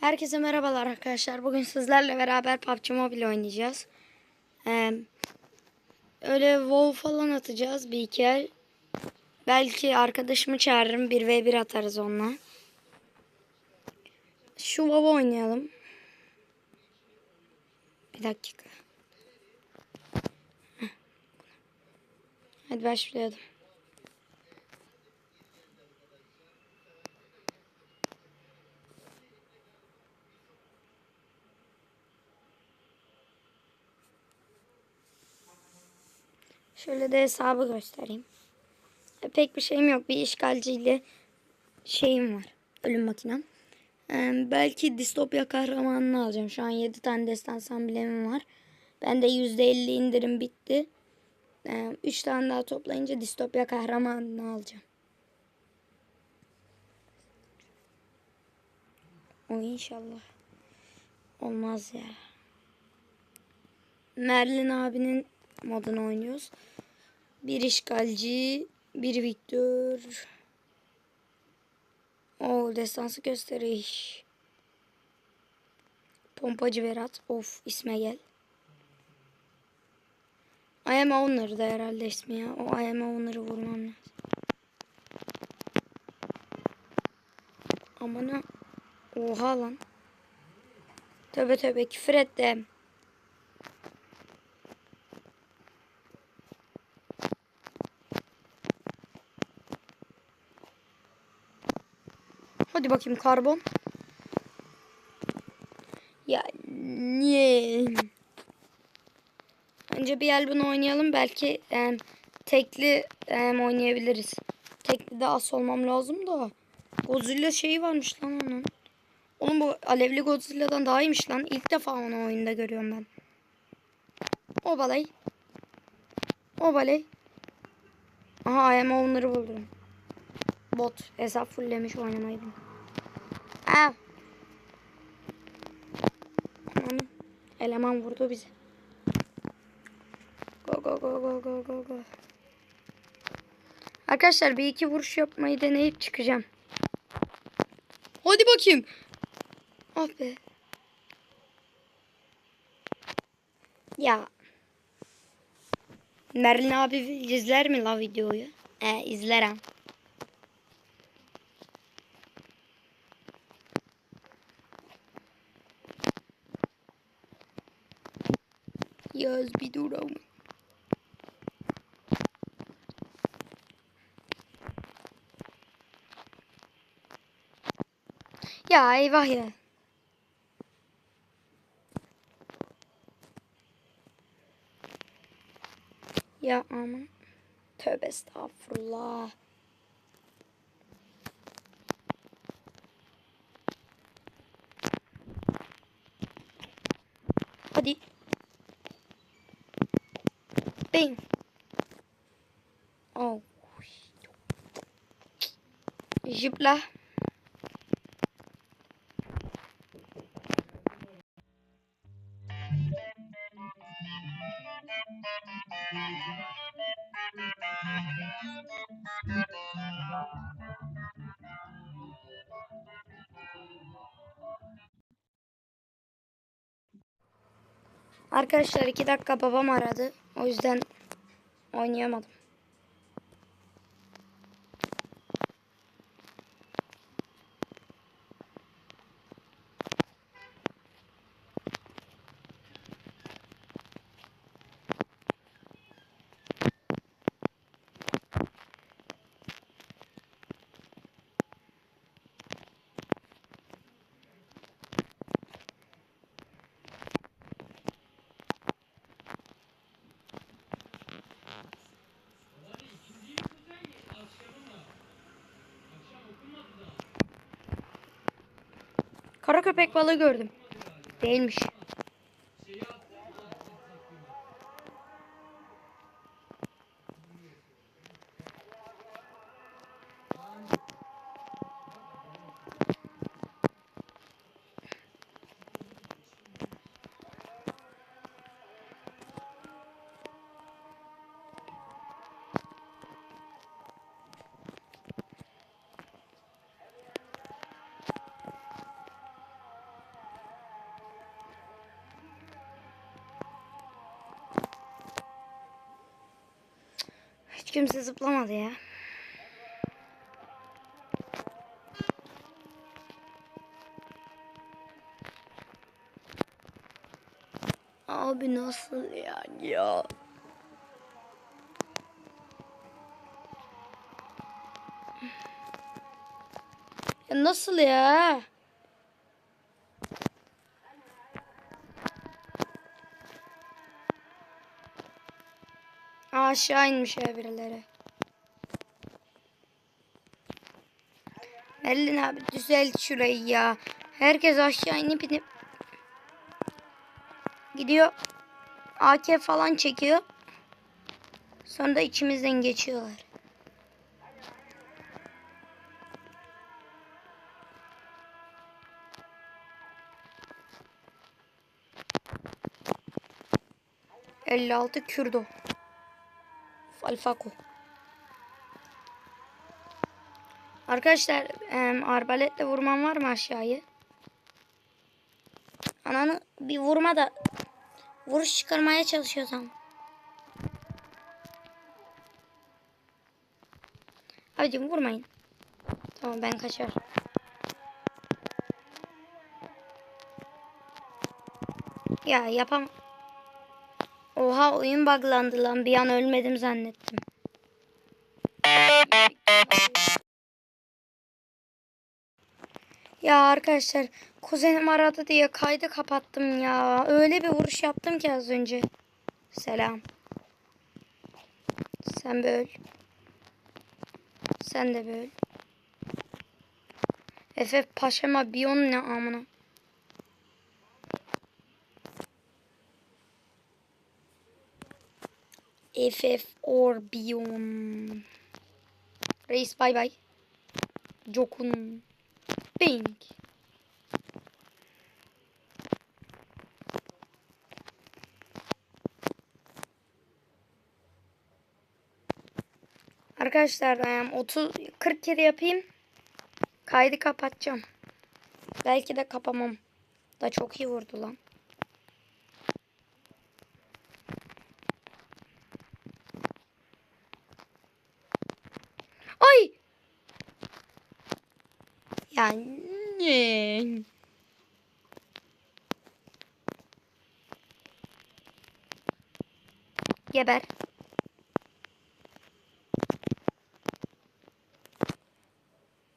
Herkese merhabalar arkadaşlar. Bugün sizlerle beraber PUBG Mobile oynayacağız. Ee, öyle WoW falan atacağız bir iki el. Belki arkadaşımı çağırırım. 1v1 atarız onunla. Şu WoW oynayalım. Bir dakika. Hadi başlayalım. Şöyle de hesabı göstereyim. E, Pek bir şeyim yok. Bir işgalciyle şeyim var. Ölüm makinem. Ee, belki distopya kahramanını alacağım. Şu an 7 tane destansı amblemim var. Bende %50 indirim bitti. 3 tane daha toplayınca distopya kahramanını alacağım. O inşallah. Olmaz ya. Merlin abinin modunu oynuyoruz. Bir işgalci, bir Victor. O destansı gösteriş. Pompacı Berat. Of isme gel. I am Owner da herhalde ismi ya. O I am Owner'ı vurmam lazım. Amına. Oha lan. Tövbe tövbe küfür ettim. Hadi bakayım karbon. Ya niye? Önce bir el bunu oynayalım. Belki em, tekli em, oynayabiliriz. Tekli de as olmam lazım da. Godzilla şeyi varmış lan onun. Oğlum bu alevli Godzilla'dan daha iyiymiş lan. İlk defa onu oyunda görüyorum ben. O balay. O balay. Aha I am owner'ı buldum. Bot hesap fulllemiş oynamayı bilmiyor. Aa. Aman, eleman vurdu bizi. Go go go go go go go. Arkadaşlar bir iki vuruş yapmayı deneyip çıkacağım. Hadi bakayım. Ah be. Ya. Merlin abi izler mi la videoyu? E izlerim. Yaz bir dur ama. Ya eyvah ya. Ya aman. Tövbe estağfurullah. Hadi. Bang. Oh. Zıpla. Arkadaşlar iki dakika babam aradı. O yüzden oynayamadım. Kara köpek balığı gördüm. Değilmiş. Kimse zıplamadı ya. Abi nasıl yani ya? Ya nasıl ya? Aşağı inmiş ya birileri. Merlin abi düzelt şurayı ya. Herkes aşağı inip inip gidiyor. AK falan çekiyor. Sonra da içimizden geçiyorlar. Elli altı Kürdo. Falfako. Arkadaşlar em, arbaletle vurman var mı aşağıyı? Ananı bir vurma da vuruş çıkarmaya çalışıyorsam. Abicim vurmayın. Tamam ben kaçar. Ya yapam. Oha oyun buglandı lan. Bir an ölmedim zannettim. Ya arkadaşlar kuzenim aradı diye kaydı kapattım ya. Öyle bir vuruş yaptım ki az önce. Selam. Sen böl. Sen de böl. Efe paşama biyon ne amına. FF or biyon. Reis bay bay. Jokun. Bing. Arkadaşlar em, 30 40 kere yapayım. Kaydı kapatacağım. Belki de kapamam. Da çok iyi vurdu lan. Ay! Yani Geber.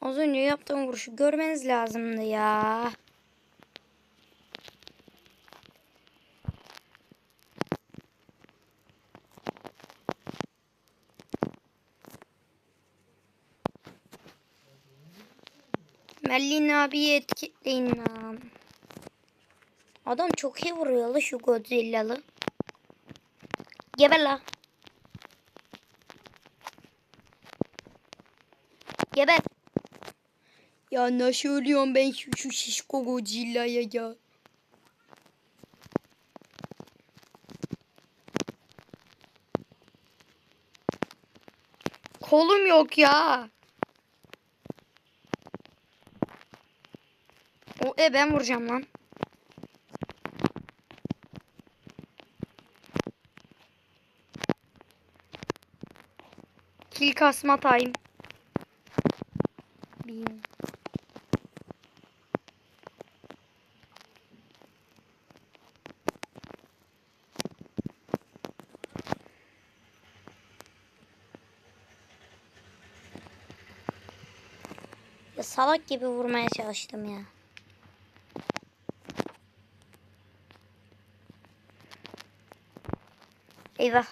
Az önce yaptığım vuruşu görmeniz lazımdı ya. Merlin abiyi etiketleyin lan. Adam çok iyi vuruyor la şu Godzilla'lı. Geber la. Geber. Ya nasıl ölüyorum ben şu, şu şişko Godzilla'ya ya. Kolum yok ya. O e ben vuracağım lan. Kill kasma time. Bin. Ya salak gibi vurmaya çalıştım ya. Eyvah.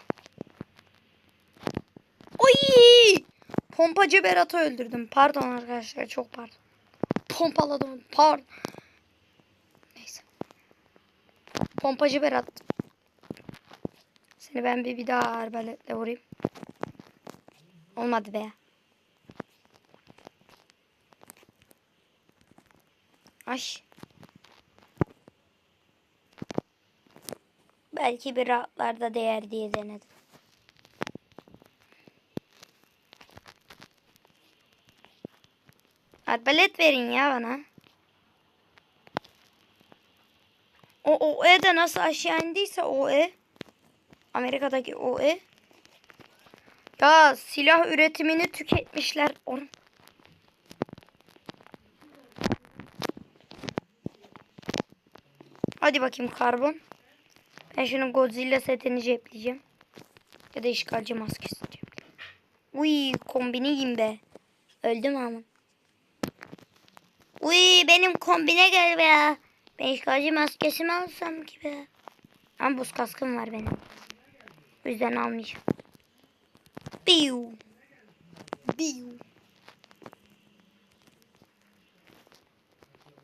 Pompacı Berat'ı öldürdüm. Pardon arkadaşlar çok pardon. Pompaladım. Pardon. Neyse. Pompacı Berat. Seni ben bir, bir daha arbaletle vurayım. Olmadı be. Ay. Belki bir rahatlarda değer diye denedim. Arbalet verin ya bana. O o e de nasıl aşağı indiyse o e. Amerika'daki o e. Ya silah üretimini tüketmişler. Or- Hadi bakayım karbon. Ben şunun Godzilla setini cepleyeceğim. Ya da işgalci maskesi cepleyeceğim. Uy kombineyim be. Öldüm ama. Uy benim kombine gel be ya. Ben işgalci maskesimi alsam ki be. Ama buz kaskım var benim. O yüzden almayacağım. Biu. Biu.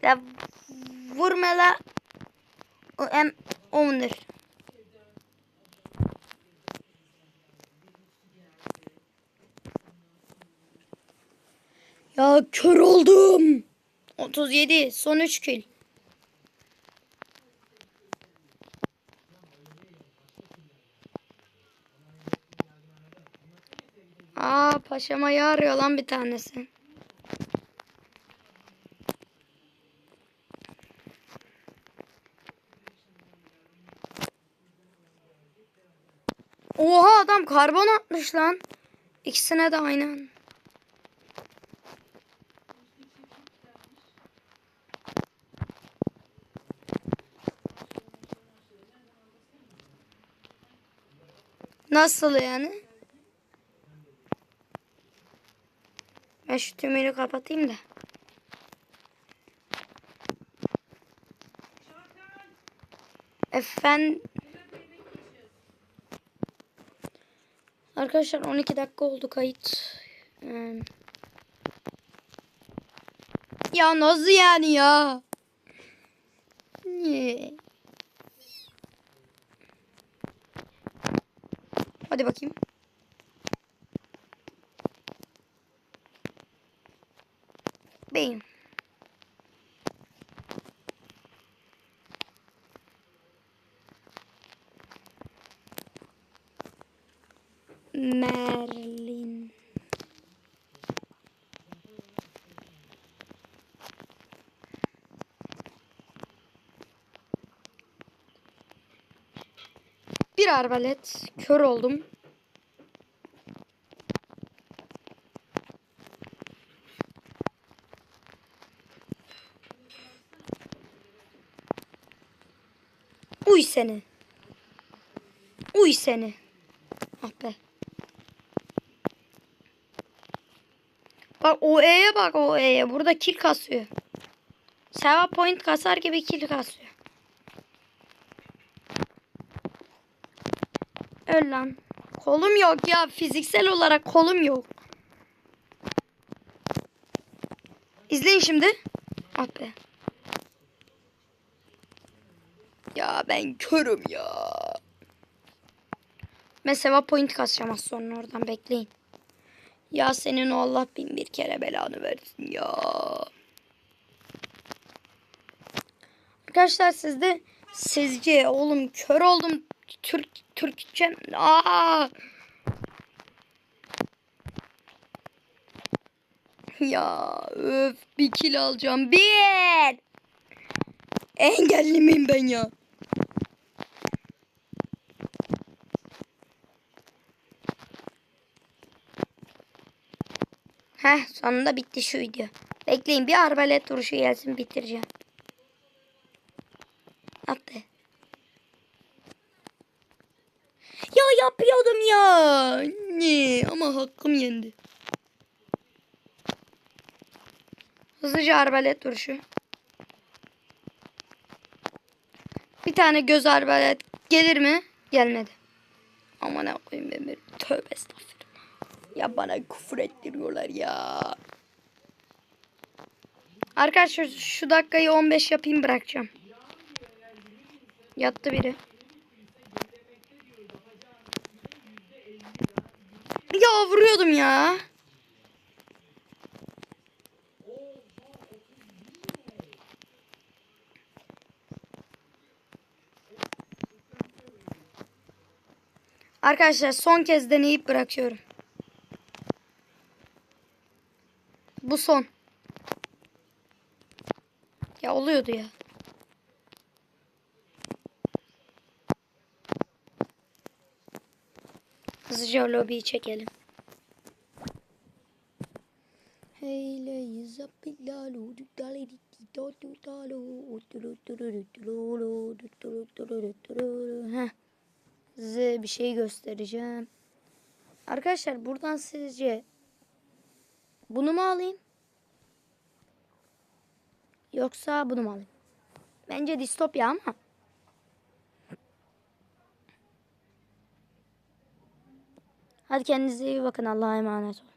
Ya vurma la. O onur. Ya kör oldum. 37 son 3 kill. Aa paşama arıyor lan bir tanesi. Oha adam karbon atmış lan. İkisine de aynı Nasıl yani? Ben şu tümünü kapatayım da. Efendim. Arkadaşlar 12 dakika oldu kayıt. Ya nasıl yani ya? Niye? Hadi bakayım. Beyim. Merlin. Bir arbalet. Kör oldum. Uy seni. Uy seni. Ah be. Bak o E'ye bak o E'ye. Burada kill kasıyor. Seva point kasar gibi kill kasıyor. Öl lan. Kolum yok ya. Fiziksel olarak kolum yok. İzleyin şimdi. Ah be. Ya ben körüm ya. Mesela point kasacağım az sonra oradan bekleyin. Ya senin o Allah bin bir kere belanı versin ya. Arkadaşlar sizde sizce oğlum kör oldum Türk Türkçe aa ya öf bir kil alacağım bir engelli miyim ben ya Heh sonunda bitti şu video. Bekleyin bir arbalet duruşu gelsin bitireceğim. At. Ya yapıyordum ya. Ne ama hakkım yendi. Hızlıca arbalet duruşu. Bir tane göz arbalet gelir mi? Gelmedi. Aman ne koyayım ben bir tövbe estağfurullah. Ya bana küfür ettiriyorlar ya. Arkadaşlar şu dakikayı 15 yapayım bırakacağım. Yattı biri. Ya vuruyordum ya. Arkadaşlar son kez deneyip bırakıyorum. Bu son. Ya oluyordu ya. Hızlıca lobiyi çekelim. Heh. Size bir şey göstereceğim. Arkadaşlar buradan sizce bunu mu alayım? Yoksa bunu mu alayım? Bence distopya ama. Hadi kendinize iyi bakın. Allah'a emanet olun.